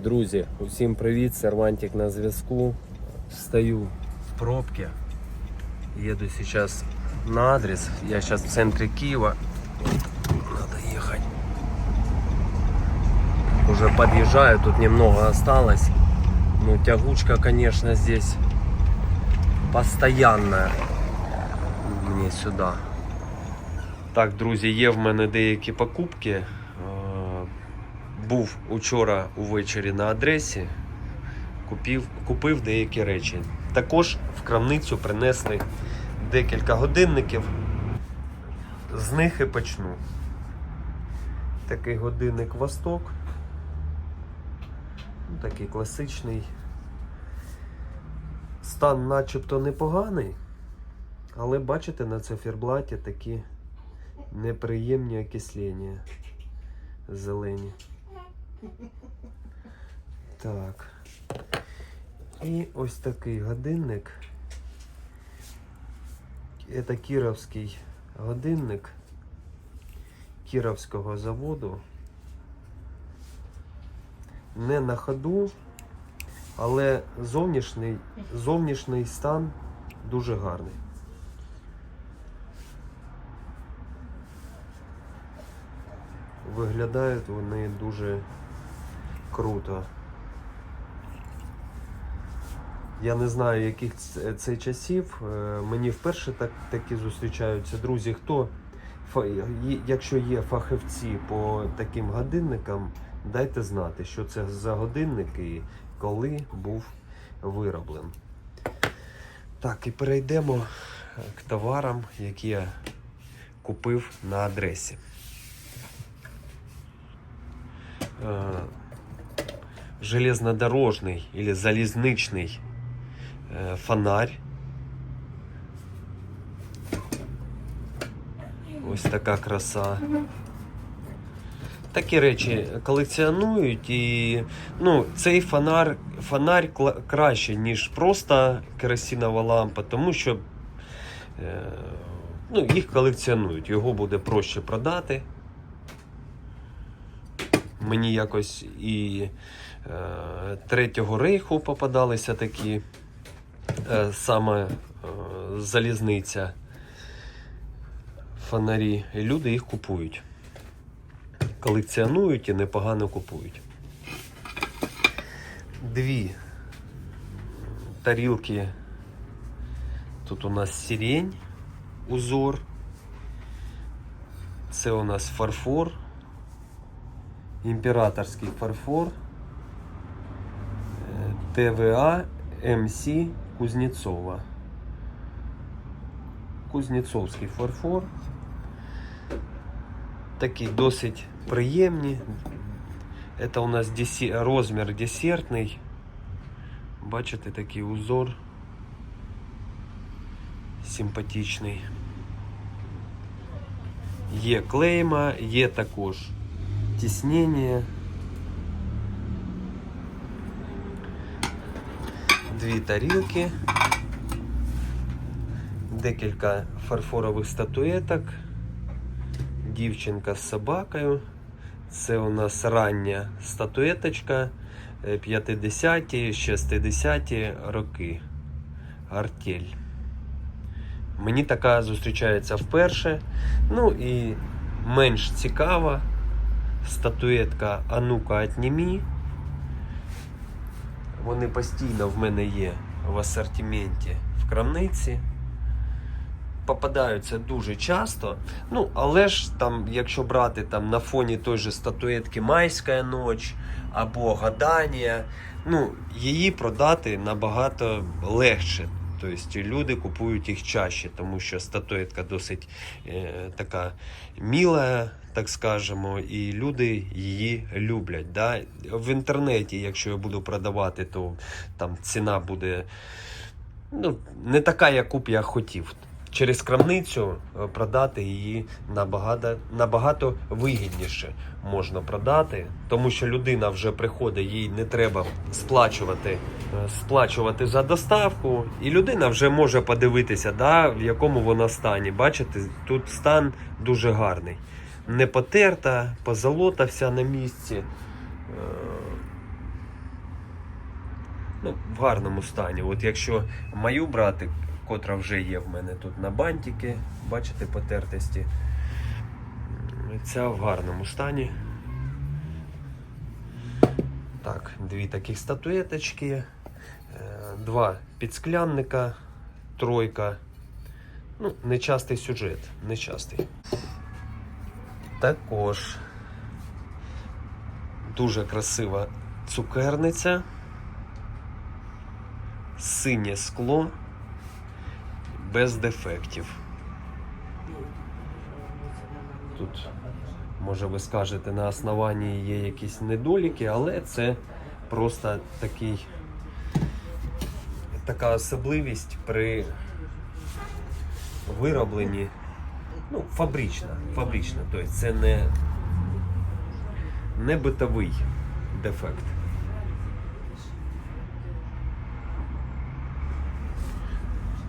Друзі, усім привіт, Сервантик на зв'язку. Стою в пробке. Еду сейчас на адрес. Я сейчас в центре Киева. Надо ехать. Уже подъезжаю, тут немного осталось. Ну, тягучка, конечно, здесь постоянная мне сюда. Так, друзі, є в мене деякі покупки. Був учора увечері на адресі, купив, купив деякі речі. Також в крамницю принесли декілька годинників. З них і почну. Такий годинник Восток. Ну, Такий класичний. Стан начебто непоганий, але бачите на циферблаті такі неприємні окислення зелені. Так. І ось такий годинник. Це кіровський годинник кіровського заводу. Не на ходу, але зовнішній, зовнішній стан дуже гарний. Виглядають вони дуже круто. Я не знаю, яких це часів. Е, Мені вперше так, такі зустрічаються. Друзі, хто, якщо є фахівці по таким годинникам, дайте знати, що це за годинник і коли був вироблен. Так, і перейдемо к товарам, які я купив на адресі. Железнодорожный или залізничний е, фонарь. Ось така краса. Такі речі колекціонують і ну, цей фонар, фонарь краще, ніж просто керосинова лампа, тому що е, ну, їх колекціонують. Його буде проще продати. Мені якось і Третього рейху попадалися такі е, саме е, залізниця фонарі. І люди їх купують. Колекціонують і непогано купують. Дві тарілки. Тут у нас сирень, узор. Це у нас фарфор. Імператорський фарфор. Е, ТВА МС Кузнєцова. Кузнєцовський фарфор. Такі досить приємні. Це у нас десі... розмір десертний. Бачите, такий узор симпатичний. Є клейма, є також тіснення. Дві тарілки, декілька фарфорових статуеток, дівчинка з собакою. Це у нас рання статуеточка е, 50-ті, 60-ті роки. Артель. Мені така зустрічається вперше. Ну і менш цікава статуетка Анука Атнімі. Вони постійно в мене є в асортименті в крамниці. Попадаються дуже часто. Ну, але ж там, якщо брати там на фоні той же статуетки Майська ніч або Гадання, ну, її продати набагато легше. Тобто люди купують їх чаще, тому що статуетка досить е, така міла, так скажемо, і люди її люблять. Да? В інтернеті, якщо я буду продавати, то там ціна буде ну, не така, яку б я хотів. Через крамницю е, продати її набагато, набагато вигідніше можна продати, тому що людина вже приходить, їй не треба сплачувати, е, сплачувати за доставку, і людина вже може подивитися, да, в якому вона стані. Бачите, тут стан дуже гарний. Не потерта, позолота вся на місці. Е, ну, в гарному стані. От якщо мою брати, котра вже є в мене тут на бантики, бачите, потертості. Ця в гарному стані. Так, дві таких статуеточки, е, два підсклянника, тройка. Ну, нечастий сюжет, нечастий. Також дуже красива цукерниця, синє скло, без дефектів. Тут, може, ви скажете, на основанні є якісь недоліки, але це просто такий, така особливість при виробленні. Ну, фабрична, фабрична. Тобто це не, не битовий дефект.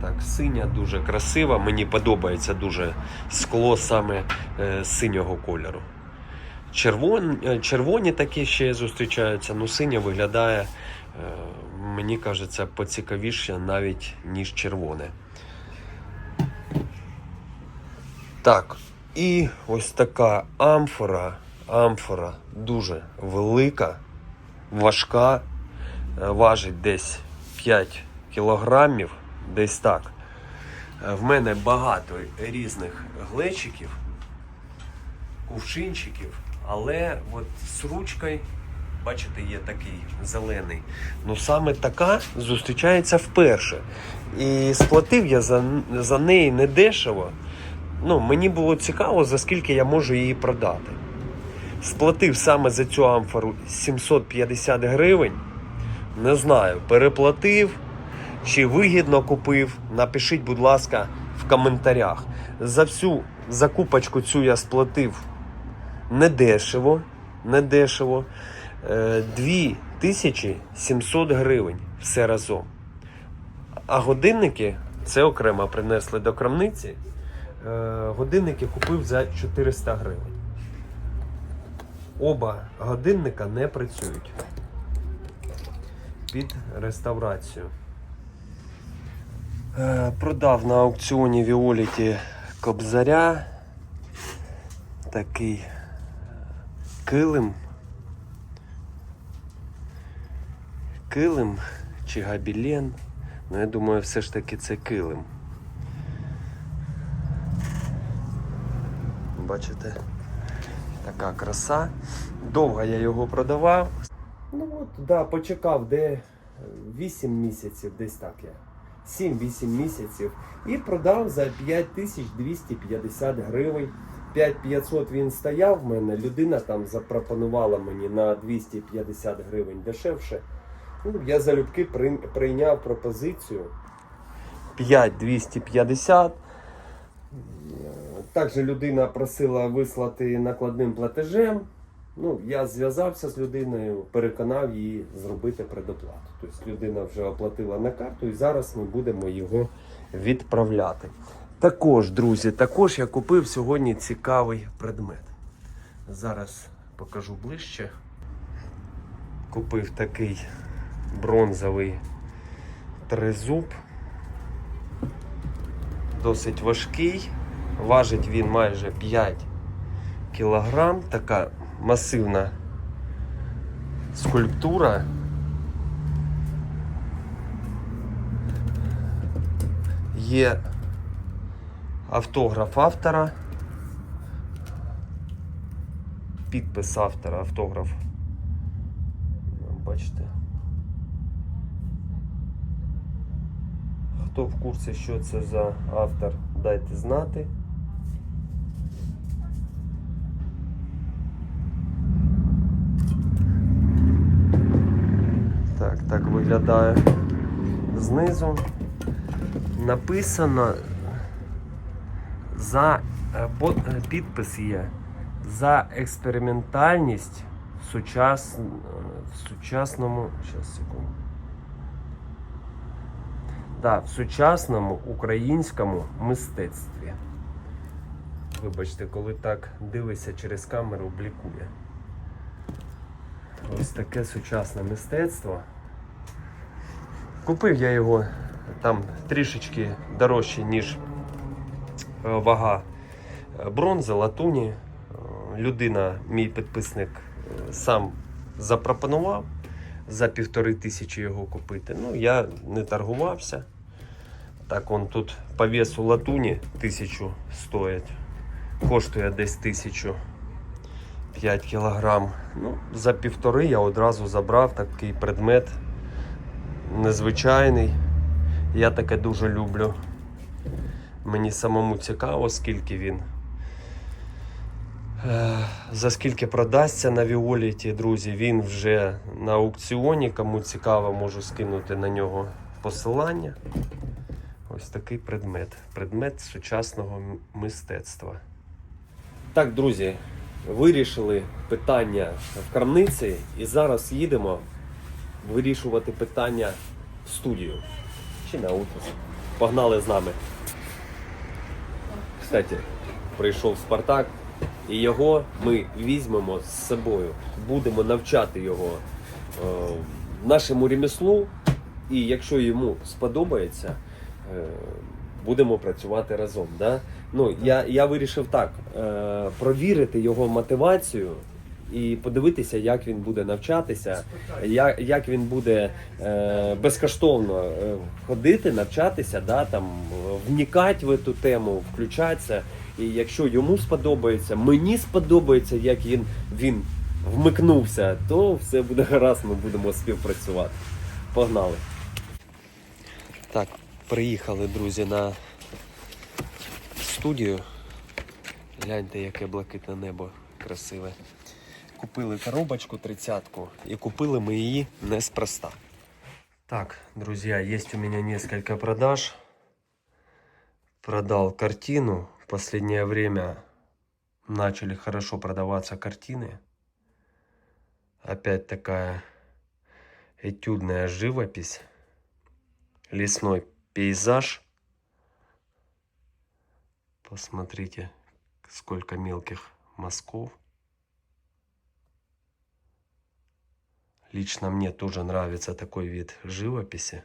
Так, синя дуже красива. Мені подобається дуже скло саме е, синього кольору. Червон, е, червоні такі ще зустрічаються, ну синя виглядає, е, мені кажеться, поцікавіше навіть, ніж червоне. Так, і ось така амфора. Амфора дуже велика, важка, е, важить десь 5 кілограмів, десь так. Е, В мене багато різних глечиків, кувшинчиків, але от з ручкою, бачите, є такий зелений. Ну саме така зустрічається вперше. І сплатив я за, за неї недешево. Ну, мені було цікаво, за скільки я можу її продати. Сплатив саме за цю амфору 750 гривень. Не знаю, переплатив чи вигідно купив. Напишіть, будь ласка, в коментарях. За всю закупочку цю я сплатив недешево. недешево. Е, 2700 гривень все разом. А годинники це окремо принесли до крамниці. Е, Годинники купив за 400 гривень. Оба годинника не працюють під реставрацію. Е, Продав на аукціоні Віоліті Кобзаря. Такий е, килим. Килим чи габілен. Ну, я думаю, все ж таки це килим. Бачите, така краса. Довго я його продавав. Ну от, да, почекав, де 8 місяців, десь так я. 7-8 місяців. І продав за 5250 гривень. 5500 він стояв в мене, людина там запропонувала мені на 250 гривень дешевше. Ну, я залюбки прийняв пропозицію 5250. Також людина просила вислати накладним платежем. Ну, я зв'язався з людиною, переконав її зробити предоплату. Тобто людина вже оплатила на карту і зараз ми будемо його відправляти. Також, друзі, також я купив сьогодні цікавий предмет. Зараз покажу ближче. Купив такий бронзовий тризуб. Досить важкий. Важить він майже 5 кілограм. Така масивна скульптура. Є автограф автора. Підпис автора, автограф. Бачите. Хто в курсі, що це за автор, дайте знати. Так, так виглядає знизу. Написано за е, е, підпис є за експериментальність в, сучас, е, в сучасному. Щас, секунду. Да, в сучасному українському мистецтві. Вибачте, коли так дивишся через камеру, блікує. Ось таке сучасне мистецтво. Купив я його там трішечки дорожче, ніж е, вага е, бронзи, латуні. Е, Людина, мій підписник, сам запропонував за півтори тисячі його купити. Ну, я не торгувався. Так, он тут по весу латуні тисячу стоїть. Коштує десь тисячу 5 кілограм. Ну, за півтори я одразу забрав такий предмет незвичайний. Я таке дуже люблю. Мені самому цікаво, скільки він. Е, За скільки продасться на Віоліті, друзі, він вже на аукціоні. Кому цікаво, можу скинути на нього посилання. Ось такий предмет. Предмет сучасного мистецтва. Так, друзі, вирішили питання в крамниці і зараз їдемо вирішувати питання в студію. Чи на офіс. Погнали з нами. Кстати, прийшов Спартак, і його ми візьмемо з собою. Будемо навчати його е, нашому ремеслу. І якщо йому сподобається, е, будемо працювати разом. Да? Ну, я, я вирішив так: е, провірити його мотивацію і подивитися, як він буде навчатися, як, як він буде е, безкоштовно е, ходити, навчатися, да, там, вникати в цю тему, включатися. І якщо йому сподобається, мені сподобається, як він, він вмикнувся, то все буде гаразд, ми будемо співпрацювати. Погнали. Так, приїхали, друзі, на студію. Гляньте, яке блакитне небо красиве. Купили коробочку 30-ку і купили ми її неспроста. Так, друзья, есть у меня несколько продаж. Продал картину. В последнее время начали хорошо продаваться картины. Опять такая этюдная живопись. Лесной пейзаж. Посмотрите, сколько мелких мазков. Лично мне тоже нравится такой вид живописи,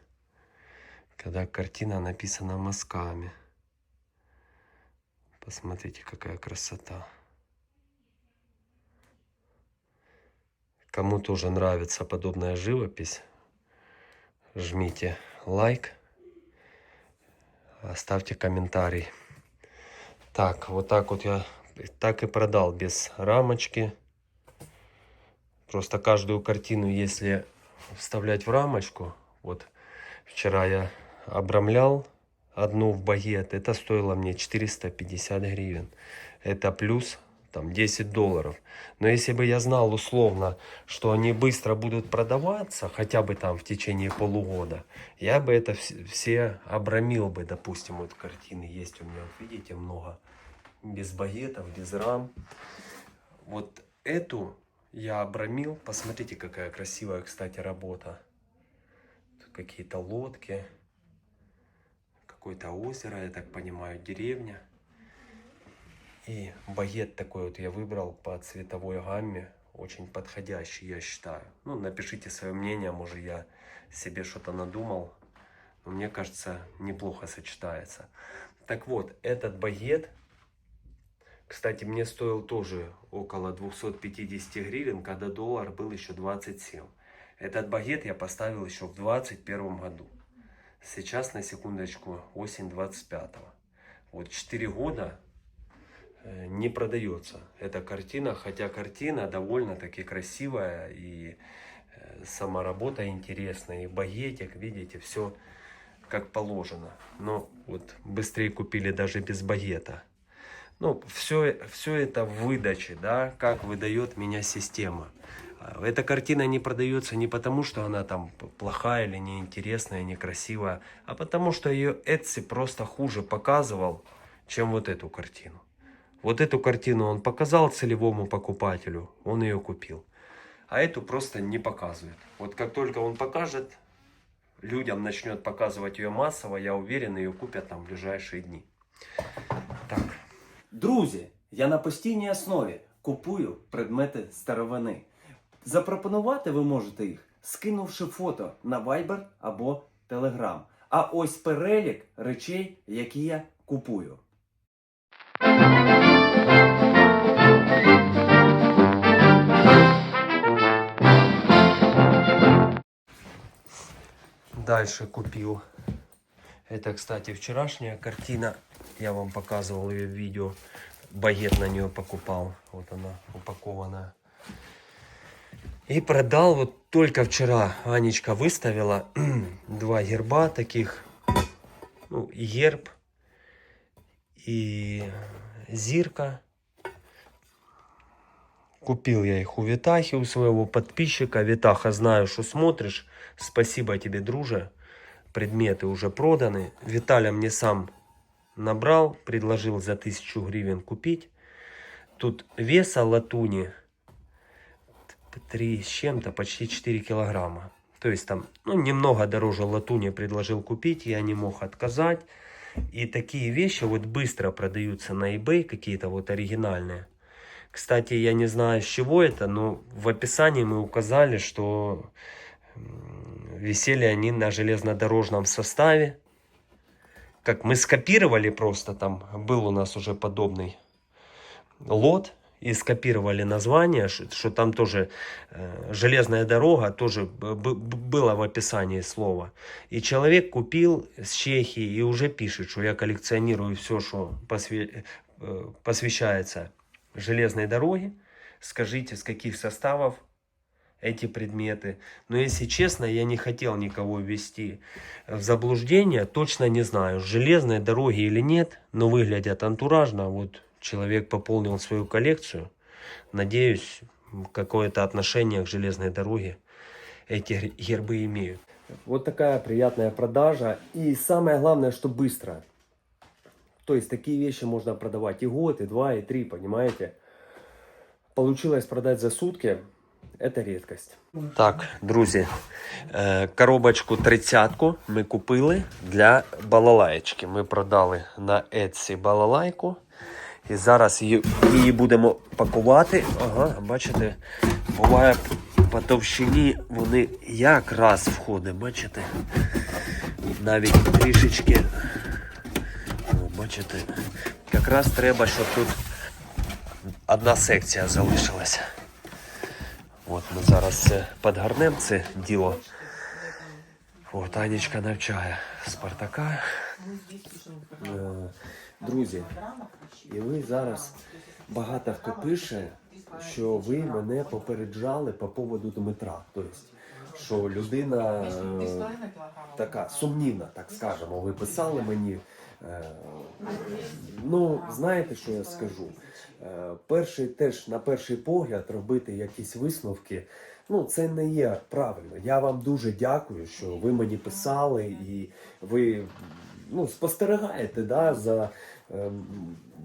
когда картина написана мазками. Посмотрите, какая красота. Кому тоже нравится подобная живопись, жмите лайк, оставьте комментарий. Так, вот так вот я так и продал без рамочки. Просто каждую картину, если вставлять в рамочку, вот вчера я обрамлял одну в багет, это стоило мне 450 гривен. Это плюс там 10 долларов. Но если бы я знал условно, что они быстро будут продаваться, хотя бы там в течение полугода, я бы это вс- все обрамил бы, допустим, вот картины есть у меня, вот видите, много без багетов, без рам. Вот эту я обрамил. Посмотрите, какая красивая, кстати, работа. Тут какие-то лодки. Какое-то озеро, я так понимаю, деревня. И багет такой вот я выбрал по цветовой гамме. Очень подходящий, я считаю. Ну, напишите свое мнение, может, я себе что-то надумал. Но мне кажется, неплохо сочетается. Так вот, этот багет кстати, мне стоил тоже около 250 гривен, когда доллар был еще 27. Этот багет я поставил еще в 21 году. Сейчас, на секундочку, осень 25 Вот 4 года э, не продается эта картина, хотя картина довольно-таки красивая и э, сама работа интересная, и багетик, видите, все как положено. Но вот быстрее купили даже без багета. Ну, все, все это в выдаче, да, как выдает меня система. А, Эта картина не продается не потому, что она там плохая или неинтересная, некрасивая, а потому что ее Etsy просто хуже показывал, чем вот эту картину. Вот эту картину он показал целевому покупателю, он ее купил. А эту просто не показывает. Вот как только он покажет, людям начнет показывать ее массово, я уверен, ее купят там в ближайшие дни. Друзі, я на постійній основі купую предмети старовини. Запропонувати ви можете їх, скинувши фото на Viber або Телеграм. А ось перелік речей, які я купую. Дальше купил. Это, кстати, вчерашняя картина. Я вам показывал ее в видео. Багет на нее покупал. Вот она упакованная. И продал вот только вчера. Анечка выставила два герба таких. Ну, герб. И зирка. Купил я их у Витахи, у своего подписчика. Витаха, знаю, что смотришь. Спасибо тебе, друже. Предметы уже проданы. Виталя мне сам набрал, предложил за тысячу гривен купить. Тут веса латуни 3 с чем-то, почти 4 килограмма. То есть там, ну, немного дороже латуни предложил купить, я не мог отказать. И такие вещи вот быстро продаются на eBay, какие-то вот оригинальные. Кстати, я не знаю, с чего это, но в описании мы указали, что висели они на железнодорожном составе. Как мы скопировали просто, там был у нас уже подобный лот, и скопировали название, что, что там тоже э, железная дорога, тоже было в описании слова. И человек купил с Чехии и уже пишет, что я коллекционирую все, что посвя- э, посвящается железной дороге. Скажите, с каких составов эти предметы. Но если честно, я не хотел никого ввести в заблуждение. Точно не знаю, с железной дороги или нет, но выглядят антуражно. Вот человек пополнил свою коллекцию. Надеюсь, какое-то отношение к железной дороге эти гер- гербы имеют. Вот такая приятная продажа. И самое главное, что быстро. То есть такие вещи можно продавать и год, и два, и три, понимаете? Получилось продать за сутки. Это редкость. Так, друзі, е, коробочку тридцятку ми купили для балалаєчки. Ми продали на Etsy балалайку. І зараз її, будемо пакувати. Ага, бачите, буває по товщині вони якраз входить, бачите? Навіть трішечки. О, бачите, якраз треба, щоб тут одна секція залишилася. От ми зараз це підгарнемо це діло. От Анечка навчає Спартака. Е, Друзі, і ви зараз багато хто пише, що ви мене попереджали по поводу Дмитра. Тобто, що людина е, така сумнівна, так скажемо. Ви писали мені. Е, Ну, знаєте, що я скажу? Е, Перший теж на перший погляд робити якісь висновки. Ну, це не є правильно. Я вам дуже дякую, що ви мені писали і ви ну, спостерігаєте да, за ем,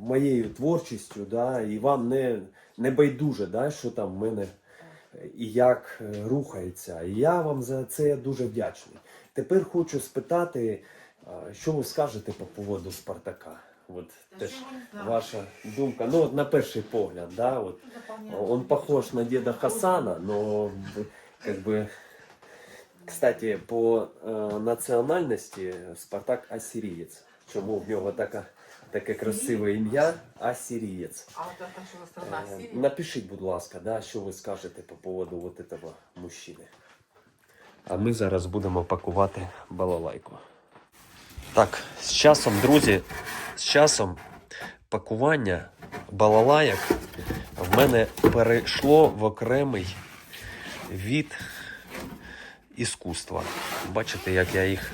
моєю творчістю, да, і вам не, не байдуже, да, що там в мене і як е, рухається. І я вам за це дуже вдячний. Тепер хочу спитати, що ви скажете по поводу Спартака? От теж ваша думка. Ну, от на перший погляд, да, от, он похож на деда Хасана, но как бы, кстати, по э, національності Спартак ассирієць. Чому в нього така, таке красиве ім'я Ассирієць? А вот это что за страна Е, Сирия? Напишіть, будь ласка, да, що ви скажете по поводу вот этого мужчини. А ми зараз будемо пакувати балалайку. Так, з часом, друзі, з часом пакування балалайок в мене перейшло в окремий від іскусства. Бачите, як я їх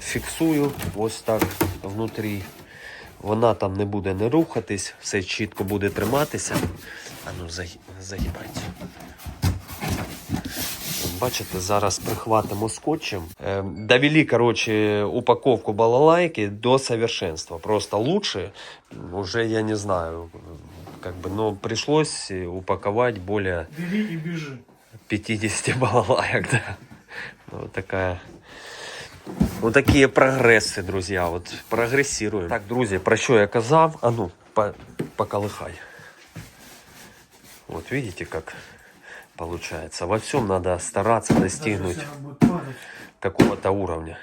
фіксую ось так внутрі. Вона там не буде не рухатись, все чітко буде триматися. А ну загі- загибайте. Бачите, зараз прихватимо скотчем. Довели, короче, упаковку балалайки до совершенства. Просто лучше, уже я не знаю, как бы, но пришлось упаковать более Бери и бежи. 50 балалайок, да. Ну, Вот такая. Вот такие прогрессы, друзья. Вот прогрессируем. Так, друзі, про що я казав? А ну, по, поколыхай. Вот видите, как получается. Во всем надо стараться достигнуть какого-то уровня.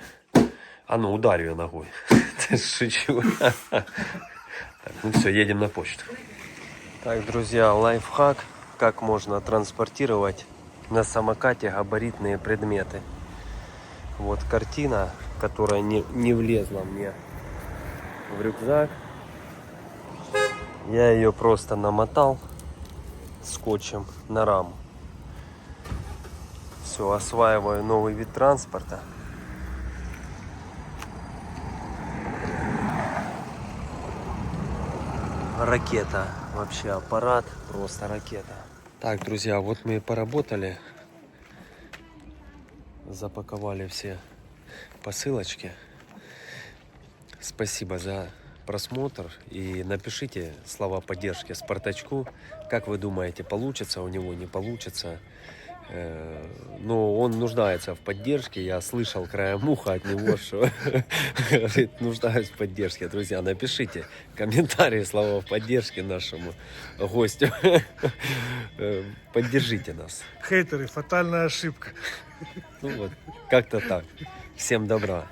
А ну, ударь ее ногой. Шучу. Так, ну все, едем на почту. Так, друзья, лайфхак, как можно транспортировать на самокате габаритные предметы. Вот картина, которая не, не влезла мне в рюкзак. Я ее просто намотал скотчем на раму. Все, осваиваю новый вид транспорта. Ракета. Вообще аппарат, просто ракета. Так, друзья, вот мы и поработали. Запаковали все посылочки. Спасибо за просмотр и напишите слова поддержки Спартачку. Как вы думаете, получится у него, не получится? Но он нуждается в поддержке. Я слышал краем уха от него, что говорит, нуждаюсь в поддержке. Друзья, напишите комментарии слова поддержки нашему гостю. Поддержите нас. Хейтеры, фатальная ошибка. Ну вот, как-то так. Всем добра.